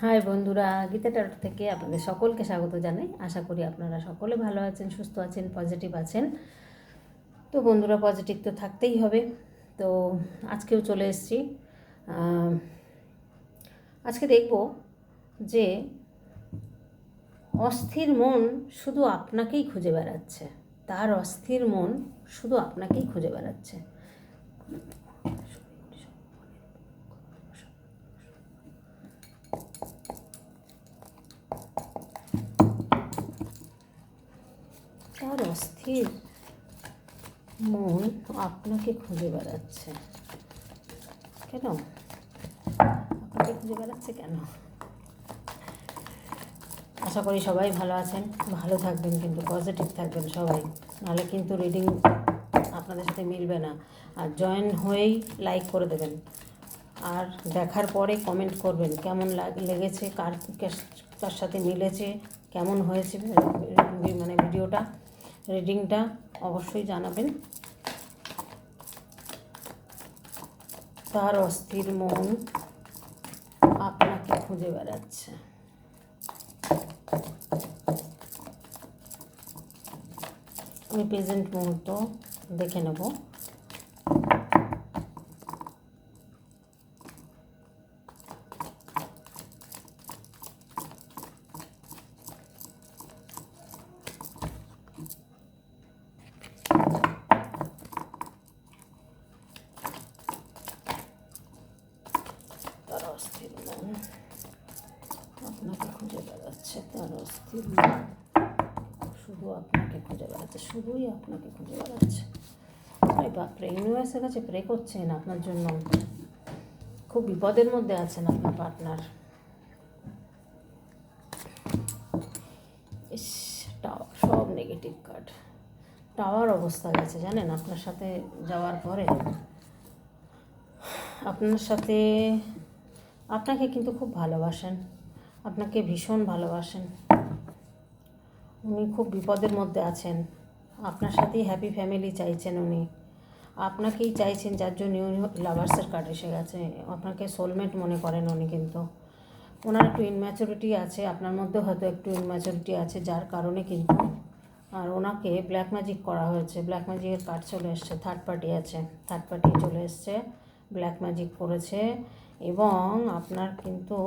High বন্ধুরা, গীতা টাট থেকে আপনাদের সকলকে স্বাগত জানাই। আশা করি আপনারা সকলে ভালো আছেন, সুস্থ আছেন পজিটিভ আছেন। তো বন্ধুরা পজিটিভ তো থাকতেই হবে। তো আজকেও চলে এসেছি। আজকে দেখব যে অস্থির মন শুধু আপনাকেই খুঁজে বেড়াচ্ছে। তার অস্থির মন শুধু আপনাকেই খুঁজে বেড়াচ্ছে। তার মন আপনাকে খুঁজে বেড়াচ্ছে কেন আপনাকে খুঁজে বেড়াচ্ছে কেন আশা করি সবাই ভালো আছেন ভালো থাকবেন কিন্তু পজিটিভ থাকবেন সবাই নাহলে কিন্তু রিডিং আপনাদের সাথে মিলবে না আর জয়েন হয়েই লাইক করে দেবেন আর দেখার পরে কমেন্ট করবেন কেমন লাগ- লেগেছে কার- কার সাথে মিলেছে কেমন হয়েছে মানে ভিডিওটা রিডিংটা অবশ্যই জানাবেন। তার অস্থির মন আপনাকে খুঁজে বেড়াচ্ছে। আমি প্রেজেন্ট মুহূর্ত দেখে নেব তার অস্থির মন আপনাকে খুঁজে বেড়াচ্ছে তার অস্থির মন শুধু আপনাকে খুঁজে বেড়াচ্ছে শুধুই আপনাকে খুঁজে বেড়াচ্ছে। আরে বাপরে ইউনিভার্সের কাছে প্রে করছেন আপনার জন্য, খুব বিপদের মধ্যে আছেন আপনার পার্টনার ইস টাওয়ার সব নেগেটিভ কার্ড টাওয়ার অবস্থা গেছে জানেন, আপনার সাথে যাওয়ার পরে। আপনার সাথে আপনাকে কিন্তু খুব ভালোবাসেন, আপনাকে ভীষণ ভালোবাসেন। উনি খুব বিপদের মধ্যে আছেন। আপনার সাথেই হ্যাপি ফ্যামিলি চাইছেন উনি। আপনাকেই চাইছেন, যার জন্য উনি লাভার্সের কার্ড এসে গেছে। আপনাকে সোলমেট মনে করেন উনি কিন্তু। ওনার একটু ইনম্যাচুরিটি আছে, আপনার মধ্যে হয়তো একটু ইনম্যাচুরিটি আছে, যার কারণে কিন্তু আর ওনাকে ব্ল্যাক ম্যাজিক করা হয়েছে। ব্ল্যাক ম্যাজিকের কার্ড চলে এসছে থার্ড পার্টি আছে। থার্ড পার্টি চলে এসছে ব্ল্যাক ম্যাজিক করেছে এবং আপনার কিন্তু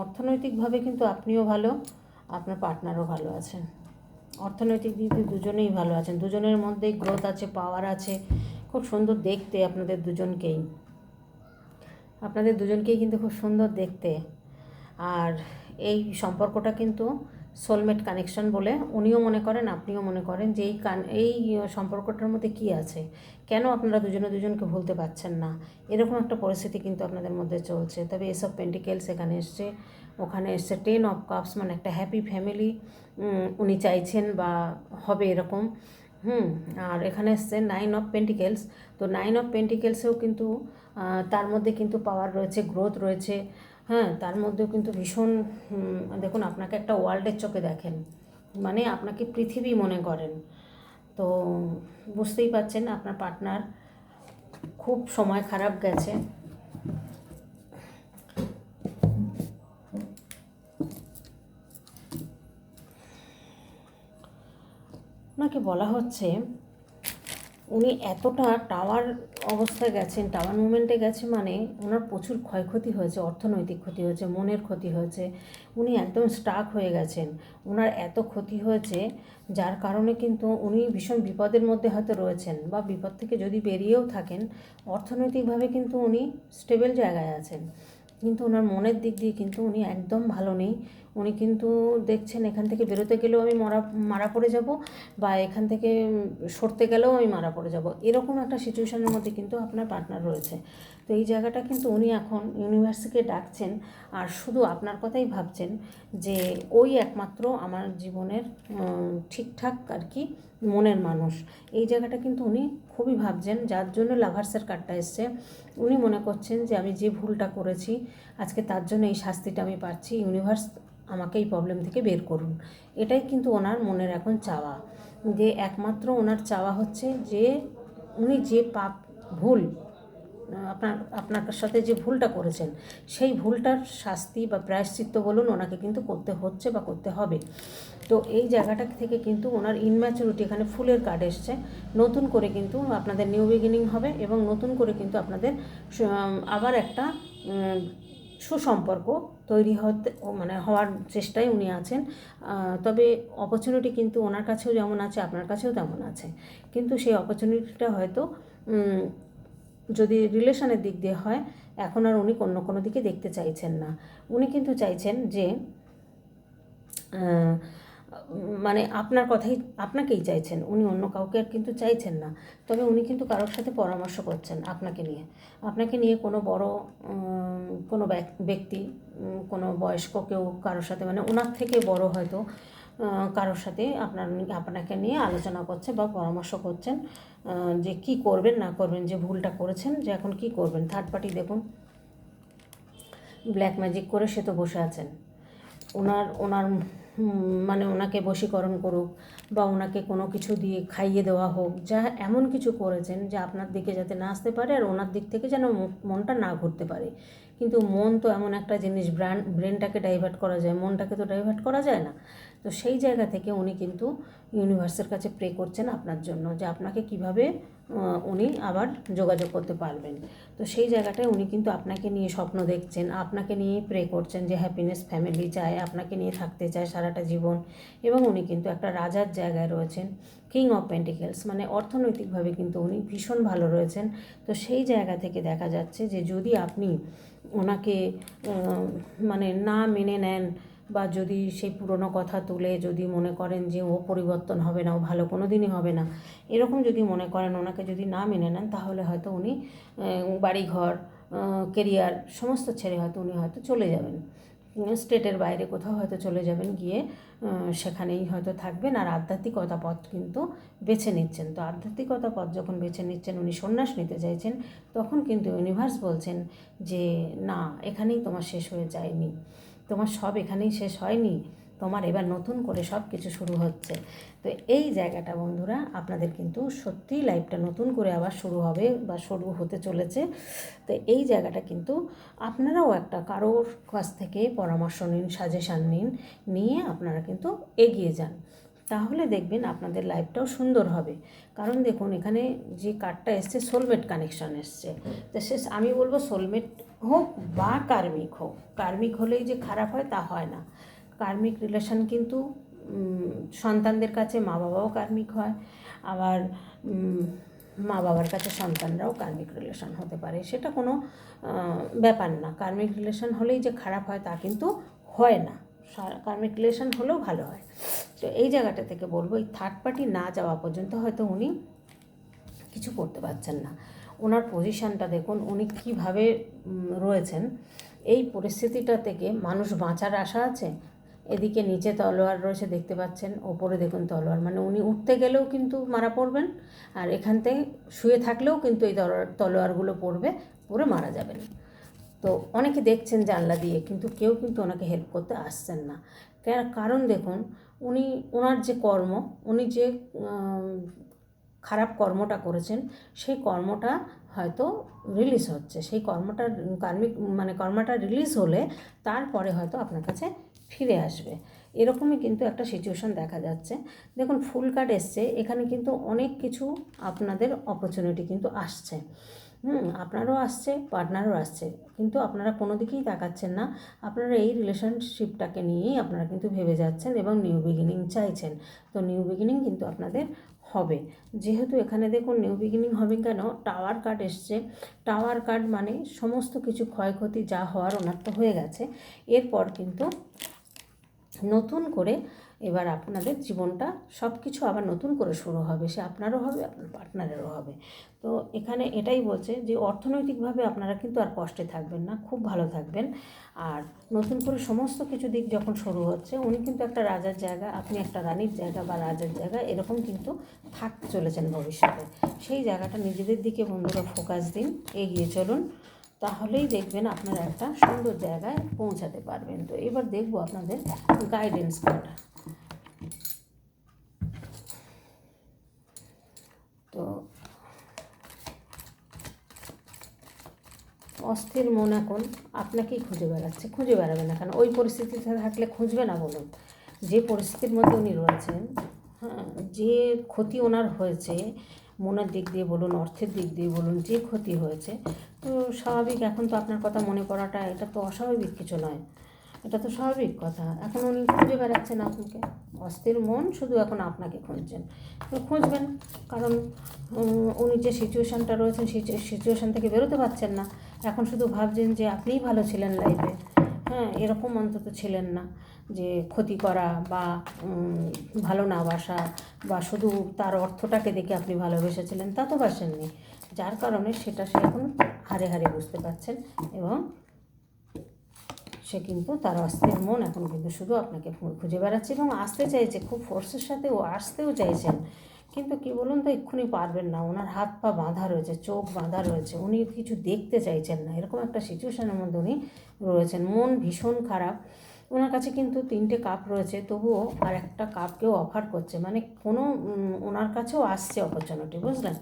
অর্থনৈতিকভাবে কিন্তু আপনিও ভালো। আপনার পার্টনারও ভালো আছেন। অর্থনৈতিক দিক দিয়ে দুজনেই ভালো আছেন। দুজনের মধ্যেই গ্রোথ আছে পাওয়ার আছে। খুব সুন্দর দেখতে আপনাদের দুজনকেই। আপনাদের দুজনকেই কিন্তু খুব সুন্দর দেখতে। আর এই সম্পর্কটা কিন্তু সোলমেট কানেকশন বলে উনিও মনে করেন, আপনিও মনে করেন যে এই কান এই সম্পর্কটার মধ্যে কি আছে? কেন আপনারা দুজনে দুজনকে ভুলতে পারছেন না? এরকম একটা পরিস্থিতি কিন্তু আপনাদের মধ্যে চলছে। তবে এসব পেন্টিকেলস এখানে এসছে। ওখানে এসছে টেন অফ কাপস মানে একটা হ্যাপি ফ্যামিলি উনি চাইছেন বা হবে এরকম। হুম, আর এখানে এসছে নাইন অফ পেন্টিকেলস তো নাইন অফ পেন্টিকেলসেও কিন্তু তার মধ্যে কিন্তু পাওয়ার রয়েছে গ্রোথ রয়েছে। হ্যাঁ তার মধ্যেও কিন্তু ভীষণ দেখুন আপনাকে একটা ওয়ার্ল্ডের চোখে দেখেন। মানে আপনাকে পৃথিবী মনে করেন। তো বুঝতেই পারছেন আপনার পার্টনার খুব সময় খারাপ গেছে। ওনাকে বলা হচ্ছে উনি এতটা টাওয়ার অবস্থায় গেছেন টাওয়ার মুভমেন্টে গেছে মানে ওনার প্রচুর ক্ষয়ক্ষতি হয়েছে, অর্থনৈতিক ক্ষতি হয়েছে, মনের ক্ষতি হয়েছে, উনি একদম স্টাক হয়ে গেছেন। ওনার এত ক্ষতি হয়েছে, যার কারণে কিন্তু উনি ভীষণ বিপদের মধ্যে হয়তো রয়েছেন বা বিপদ থেকে যদি বেরিয়েও থাকেন, অর্থনৈতিকভাবে কিন্তু উনি স্টেবল জায়গায় আছেন। কিন্তু ওনার মনের দিক দিয়ে কিন্তু উনি একদম ভালো নেই। উনি কিন্তু দেখছেন এখান থেকে বেরোতে গেলেও আমি মারা মারা পড়ে যাব বা এখান থেকে সরতে গেলেও আমি মারা পড়ে যাব। এরকম একটা সিচুয়েশনের মধ্যে কিন্তু আপনার পার্টনার রয়েছে। তো এই জায়গাটা কিন্তু উনি এখন ইউনিভার্সিটিকে ডাকছেন আর শুধু আপনার কথাই ভাবছেন যে ওই একমাত্র আমার জীবনের ঠিকঠাক আর কি মনের মানুষ। এই জায়গাটা কিন্তু উনি খুবই ভাবছেন, যার জন্য লাভার্সের কার্ডটা এসছে। উনি মনে করছেন যে আমি যে ভুলটা করেছি, আজকে তার জন্য এই শাস্তিটা আমি পাচ্ছি। ইউনিভার্স আমাকে এই প্রবলেম থেকে বের করুন। এটাই কিন্তু ওনার মনের এখন চাওয়া। যে একমাত্র ওনার চাওয়া হচ্ছে যে উনি যে পাপ ভুল, আপনার আপনার সাথে যে ভুলটা করেছেন, সেই ভুলটার শাস্তি বা প্রায়শ্চিত্ত বলুন ওনাকে কিন্তু করতে হচ্ছে বা করতে হবে। তো এই জায়গাটা থেকে কিন্তু ওনার ইনম্যাচুরিটি এখানে ফুলের কার্ড এসছে। নতুন করে কিন্তু আপনাদের নিউ বিগিনিং হবে এবং নতুন করে কিন্তু আপনাদের আবার একটা সুসম্পর্ক তৈরি হতে মানে হওয়ার চেষ্টায় উনি আছেন। তবে অপরচুনিটি কিন্তু ওনার কাছেও যেমন আছে, আপনার কাছেও তেমন আছে। কিন্তু সেই অপরচুনিটিটা হয়তো যদি রিলেশনের দিক দিয়ে হয়, এখন আর উনি অন্য কোনো দিকে দেখতে চাইছেন না। উনি কিন্তু চাইছেন যে মানে আপনার কথাই আপনাকেই চাইছেন, উনি অন্য কাউকে আর কিন্তু চাইছেন না। তবে উনি কিন্তু কারোর সাথে পরামর্শ করছেন আপনাকে নিয়ে। আপনাকে নিয়ে কোনো বড় কোনো ব্যক- ব্যক্তি কোনো বয়স্ক কেউ কারোর সাথে মানে ওনার থেকে বড় হয়তো কারোর সাথে আপনার, আপনাকে নিয়ে আলোচনা করছে বা পরামর্শ করছেন যে কি করবেন, না করবেন, যে ভুলটা করেছেন, যে এখন কি করবেন। থার্ড পার্টি দেখুন। ব্ল্যাক ম্যাজিক করে সে তো বসে আছেন। ওনার ওনার মানে ওনাকে বশীকরণ করুক বা ওনাকে কোনো কিছু দিয়ে খাইয়ে দেওয়া হোক, যা এমন কিছু করেছেন যে আপনার দিকে যাতে না আসতে পারে আর ওনার দিক থেকে যেন মনটা না ঘুরতে পারে। কিন্তু মন তো এমন একটা জিনিস, ব্রান, ব্রেনটাকে ডাইভার্ট করা যায়, মনটাকে তো ডাইভার্ট করা যায় না। তো সেই জায়গা থেকে উনি কিন্তু ইউনিভার্সের কাছে প্রে করছেন আপনার জন্য যে আপনাকে কীভাবে উনি আবার যোগাযোগ করতে পারবেন। তো সেই জায়গাটায় উনি কিন্তু আপনাকে নিয়ে স্বপ্ন দেখছেন, আপনাকে নিয়ে প্রে করছেন যে হ্যাপিনেস ফ্যামিলি চায়, আপনাকে নিয়ে থাকতে চায় সারাটা জীবন। এবং উনি কিন্তু একটা রাজার জায়গায় রয়েছেন কিং অফ পেন্টিকেলস মানে অর্থনৈতিকভাবে কিন্তু উনি ভীষণ ভালো রয়েছেন। তো সেই জায়গা থেকে দেখা যাচ্ছে যে যদি আপনি ওনাকে মানে না মেনে নেন বা যদি সেই পুরনো কথা তুলে যদি মনে করেন যে ও পরিবর্তন হবে না, ও ভালো কোনো দিনই হবে না, এরকম যদি মনে করেন ওনাকে যদি না মেনে নেন, তাহলে হয়তো উনি বাড়িঘর কেরিয়ার সমস্ত ছেড়ে হয়তো উনি হয়তো চলে যাবেন। স্টেটের বাইরে কোথাও হয়তো চলে যাবেন, গিয়ে সেখানেই হয়তো থাকবেন। আর আধ্যাত্মিকতা পথ কিন্তু বেছে নিচ্ছেন। তো আধ্যাত্মিকতা পথ যখন বেছে নিচ্ছেন, উনি সন্ন্যাস নিতে চাইছেন, তখন কিন্তু ইউনিভার্স বলছেন যে, না, এখানেই তোমার শেষ হয়ে যায়নি। তোমার সব এখানেই শেষ হয়নি, তোমার এবার নতুন করে সব কিছু শুরু হচ্ছে। তো এই জায়গাটা বন্ধুরা, আপনাদের কিন্তু সত্যিই লাইফটা নতুন করে আবার শুরু হবে বা শুরু হতে চলেছে। তো এই জায়গাটা কিন্তু আপনারাও একটা কারোর কাছ থেকে পরামর্শ নিন সাজেশান নিন, নিয়ে আপনারা কিন্তু এগিয়ে যান। তাহলে দেখবেন আপনাদের লাইফটাও সুন্দর হবে। কারণ দেখুন, এখানে যে কার্ডটা এসছে সোলমেট কানেকশন এসছে। তো সে, আমি বলব সোলমেট হোক বা কার্মিক হোক কার্মিক হলেই যে খারাপ হয় তা হয় না। কার্মিক রিলেশন কিন্তু সন্তানদের কাছে মা বাবাও কার্মিক হয়, আবার মা বাবার কাছে সন্তানরাও কার্মিক রিলেশন হতে পারে। সেটা কোনো ব্যাপার না। কার্মিক রিলেশন হলেই যে খারাপ হয় তা কিন্তু হয় না। কার্মিক রিলেশন হলেও ভালো হয়। তো এই জায়গাটা থেকে বলব, এই থার্ড পার্টি না যাওয়া পর্যন্ত হয়তো উনি কিছু করতে পারছেন না। ওনার পজিশানটা দেখুন, উনি কীভাবে রয়েছেন। এই পরিস্থিতিটা থেকে মানুষ বাঁচার আশা আছে? এদিকে নিচে তলোয়ার রয়েছে, দেখতে পাচ্ছেন। ওপরে দেখুন তলোয়ার। মানে উনি উঠতে গেলেও কিন্তু মারা পড়বেন, আর এখান থেকে শুয়ে থাকলেও কিন্তু এই তলোয়ার তলোয়ারগুলো পড়বে, পড়ে মারা যাবেন। তো অনেকে দেখছেন জানলা দিয়ে, কিন্তু কেউ কিন্তু ওনাকে হেল্প করতে আসছেন না। কারণ দেখুন, উনি, ওনার যে কর্ম, উনি যে খারাপ কর্মটা করেছেন, সেই কর্মটা হয়তো রিলিজ হচ্ছে। সেই কর্মটা, কার্মিক মানে কর্মটা রিলিজ হলে তারপরে হয়তো আপনার কাছে ফিরে আসবে। এরকমই কিন্তু একটা সিচুয়েশন দেখা যাচ্ছে। দেখুন, ফুল কার্ড এসছে, এখানে কিন্তু অনেক কিছু আপনাদের অপরচুনিটি কিন্তু আসছে। হুম। আপনারও আসছে, পার্টনারও আসছে। কিন্তু আপনারা কোনো দিকেই তাকাচ্ছেন না। আপনারা এই রিলেশনশিপটাকে নিয়েই আপনারা কিন্তু ভেবে যাচ্ছেন এবং নিউ বিগিনিং চাইছেন। তো নিউ বিগিনিং কিন্তু আপনাদের হবে। যেহেতু এখানে দেখুন নিউ বিগিনিং হবে কেন? টাওয়ার কার্ড এসছে। টাওয়ার কার্ড মানে সমস্ত কিছু ক্ষয়ক্ষতি যা হওয়ার ওনার তো হয়ে গেছে। এরপর কিন্তু নতুন করে এবার আপনাদের জীবনটা সব কিছু আবার নতুন করে শুরু হবে, সে আপনারও হবে, আপনার পার্টনারেরও হবে। তো এখানে এটাই বলছে যে অর্থনৈতিকভাবে আপনারা কিন্তু আর কষ্টে থাকবেন না, খুব ভালো থাকবেন। আর নতুন করে সমস্ত কিছু দিক যখন শুরু হচ্ছে, উনি কিন্তু একটা রাজার জায়গা, আপনি একটা রানীর জায়গা বা রাজার জায়গা, এরকম কিন্তু থাকতে চলেছেন ভবিষ্যতে। সেই জায়গাটা নিজেদের দিকে বন্ধুরা ফোকাস দিন, এগিয়ে চলুন। তাহলেই দেখবেন আপনারা একটা সুন্দর জায়গায় পৌঁছাতে পারবেন। তো এবার দেখব আপনাদের গাইডেন্স কার্ড তো অস্থির মন এখন আপনাকেই খুঁজে বেড়াচ্ছে, খুঁজে বেড়াবে না কেন? ওই পরিস্থিতিতে থাকলে খুঁজবে না বলুন। যে পরিস্থিতির মধ্যে উনি রয়েছেন হ্যাঁ যে ক্ষতি ওনার হয়েছে মনের দিক দিয়ে বলুন, অর্থের দিক দিয়ে বলুন, যে ক্ষতি হয়েছে। তো স্বাভাবিক এখন তো আপনার কথা মনে করাটা এটা তো অস্বাভাবিক কিছু নয়। এটা তো স্বাভাবিক কথা। এখন উনি খুঁজে বেড়াচ্ছেন আপনাকে। অস্থির মন শুধু এখন আপনাকে খুঁজছেন। খুঁজবেন, কারণ উনি যে সিচুয়েশানটা রয়েছেন সিচুয়েশান থেকে বেরোতে পারছেন না। এখন শুধু ভাবছেন যে আপনিই ভালো ছিলেন লাইফে হ্যাঁ এরকম অন্তত ছিলেন না যে ক্ষতি করা বা ভালো না বাসা বা শুধু তার অর্থটাকে দেখে আপনি ভালোবেসেছিলেন, তা তো বাসেননি। যার কারণে সেটা সে এখন হারে হারে বুঝতে পারছেন এবং সে কিন্তু তার অস্থির মন এখন কিন্তু শুধু আপনাকে খুঁজে বেড়াচ্ছে এবং আসতে চাইছে, খুব ফোর্সের সাথে ও আসতেও চাইছেন। কিন্তু কি বলুন তো, এক্ষুনি পারবেন না। ওনার হাত পা বাঁধা রয়েছে, চোখ বাঁধা রয়েছে। উনি কিছু দেখতে চাইছেন না। এরকম একটা সিচুয়েশনের মধ্যে উনি রয়েছেন। মন ভীষণ খারাপ। ওনার কাছে কিন্তু তিনটে কাপ রয়েছে। তবুও আর একটা কাপকেও অফার করছে। মানে কোনো ওনার কাছেও আসছে অপরচুনিটি বুঝলেন?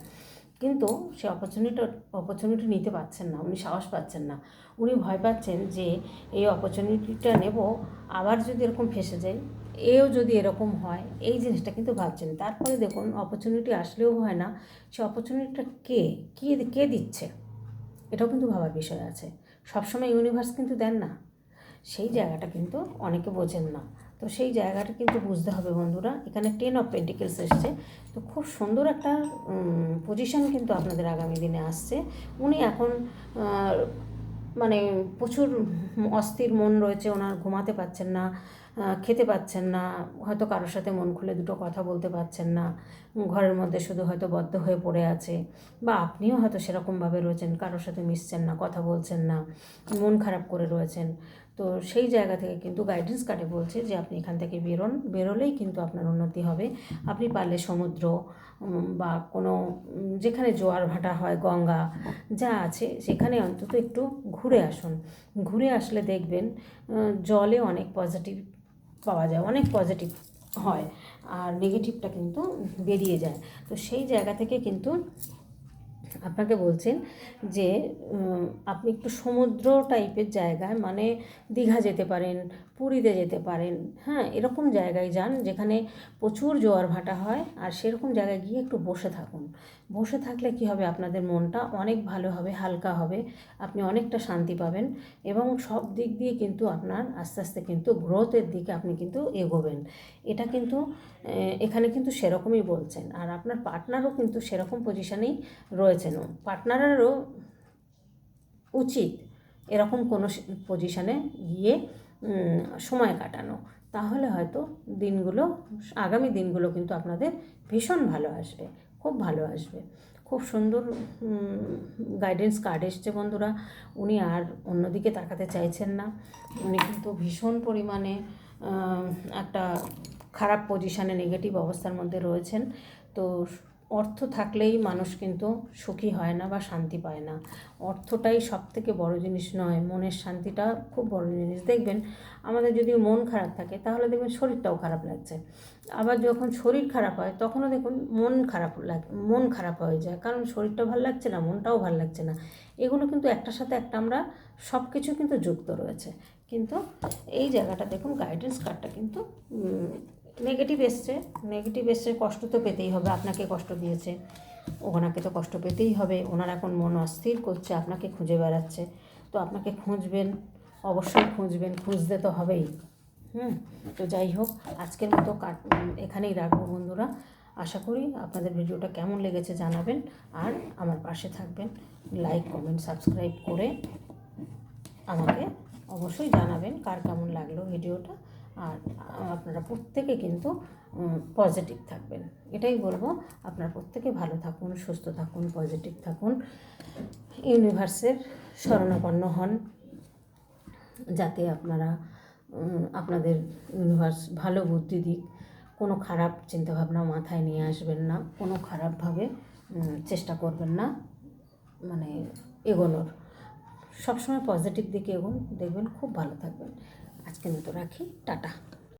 কিন্তু সে অপরচুনিটি অপরচুনিটি নিতে পারছেন না। উনি সাহস পাচ্ছেন না। উনি ভয় পাচ্ছেন যে, এই অপরচুনিটিটা নেব। আবার যদি এরকম ফেসে যাই এও যদি এরকম হয়, এই জিনিসটা কিন্তু ভাবছেন। তারপরে দেখুন অপরচুনিটি আসলেও হয় না। সে অপরচুনিটিটা কে? কে কে দিচ্ছে? এটাও কিন্তু ভাবার বিষয় আছে। সবসময় ইউনিভার্স কিন্তু দেন না। সেই জায়গাটা কিন্তু অনেকে বোঝেন না। তো সেই জায়গাটা কিন্তু বুঝতে হবে বন্ধুরা। এখানে টেন অফ পেন্টিকেলস এসছে। তো খুব সুন্দর একটা পজিশন কিন্তু আপনাদের আগামী দিনে আসছে। উনি এখন মানে প্রচুর অস্থির মন রয়েছে, ওনার ঘুমাতে পারছেন না। খেতে পাচ্ছেন না, হয়তো কারোর সাথে মন খুলে দুটো কথা বলতে পারছেন না ঘরের মধ্যে শুধু হয়তো বদ্ধ হয়ে পড়ে আছে, বা আপনিও হয়তো সেরকমভাবে রয়েছেন, কারোর সাথে মিশছেন না, কথা বলছেন না, মন খারাপ করে রয়েছেন। তো সেই জায়গা থেকে কিন্তু গাইডেন্স কার্ডে বলছে যে আপনি এখান থেকে বেরোন, বেরোলেই কিন্তু আপনার উন্নতি হবে। আপনি পারলে সমুদ্র বা কোনো যেখানে জোয়ার ভাটা হয়, গঙ্গা, যা আছে, সেখানে অন্তত একটু ঘুরে আসুন। ঘুরে আসলে দেখবেন জলে অনেক পজিটিভ পাওয়া যায়, অনেক পজিটিভ হয়। আর নেগেটিভটা কিন্তু বেরিয়ে যায়। তো সেই জায়গা থেকে কিন্তু আপনাকে বলছেন যে আপনি একটু সমুদ্র টাইপের জায়গায় মানে দীঘা যেতে পারেন, পুরীতে যেতে পারেন হ্যাঁ এরকম জায়গায় যান যেখানে প্রচুর জোয়ার ভাটা হয় আর সেরকম জায়গায় গিয়ে একটু বসে থাকুন। বসে থাকলে কি হবে? আপনাদের মনটা অনেক ভালো হবে, হালকা হবে, আপনি অনেকটা শান্তি পাবেন এবং সব দিক দিয়ে কিন্তু আপনার আস্তে আস্তে কিন্তু গ্রোথের দিকে আপনি কিন্তু এগোবেন। এটা কিন্তু এখানে কিন্তু সেরকমই বলছেন। আর আপনার পার্টনারও কিন্তু সেরকম পজিশনেই রয়েছেন। পার্টনারেরও উচিত এরকম কোনো পজিশানে গিয়ে সময় কাটানো। তাহলে হয়তো দিনগুলো, আগামী দিনগুলো কিন্তু আপনাদের ভীষণ ভালো আসবে, খুব ভালো আসবে। খুব সুন্দর গাইডেন্স কার্ড এসছে বন্ধুরা। উনি আর অন্যদিকে তাকাতে চাইছেন না। উনি কিন্তু ভীষণ পরিমাণে একটা খারাপ পজিশানে নেগেটিভ অবস্থার মধ্যে রয়েছেন। তো অর্থ থাকলেই মানুষ কিন্তু সুখী হয় না বা শান্তি পায় না। অর্থটাই সব থেকে বড় জিনিস নয়, মনের শান্তিটা খুব বড় জিনিস। দেখবেন, আমাদের যদি মন খারাপ থাকে, তাহলে দেখবেন শরীরটাও খারাপ লাগছে। আবার যখন শরীর খারাপ হয়, তখনও দেখুন মন খারাপ লাগে, মন খারাপ হয়ে যায়। কারণ শরীরটা ভালো লাগছে না, মনটাও ভালো লাগছে না। এগুলো কিন্তু একটার সাথে একটা আমরা সব কিছু কিন্তু যুক্ত রয়েছে। কিন্তু এই জায়গাটা দেখুন গাইডেন্স কার্ডটা কিন্তু নেগেটিভ এসছে। নেগেটিভ এসছে, কষ্ট তো পেতেই হবে, আপনাকে কষ্ট দিয়েছে। ওনাকে তো কষ্ট পেতেই হবে, ওনার এখন মন অস্থির করছে, আপনাকে খুঁজে বেড়াচ্ছে। তো আপনাকে খুঁজবেন, অবশ্যই খুঁজবেন, খুঁজতে তো হবেই। হুম, তো যাই হোক, আজকের মতো কাট, এখানেই রাখব বন্ধুরা। আশা করি আপনাদের ভিডিওটা কেমন লেগেছে জানাবেন, আর আমার পাশে থাকবেন, লাইক, কমেন্ট, সাবস্ক্রাইব করে আমাকে অবশ্যই জানাবেন কার কেমন লাগল ভিডিওটা। আর আপনারা প্রত্যেকে কিন্তু পজিটিভ থাকবেন। এটাই বলব, আপনারা প্রত্যেকে ভালো থাকুন, সুস্থ থাকুন পজিটিভ থাকুন। ইউনিভার্সের শরণাপন্ন হন, যাতে আপনারা আপনাদের ইউনিভার্স ভালো বুদ্ধি দিক। কোনো খারাপ চিন্তাভাবনা মাথায় নিয়ে আসবেন না, কোনো খারাপভাবে চেষ্টা করবেন না মানে এগোনোর। সবসময় পজিটিভ দিকে এগোন, দেখবেন খুব ভালো থাকবেন। আজকের মতো রাখি টাটা।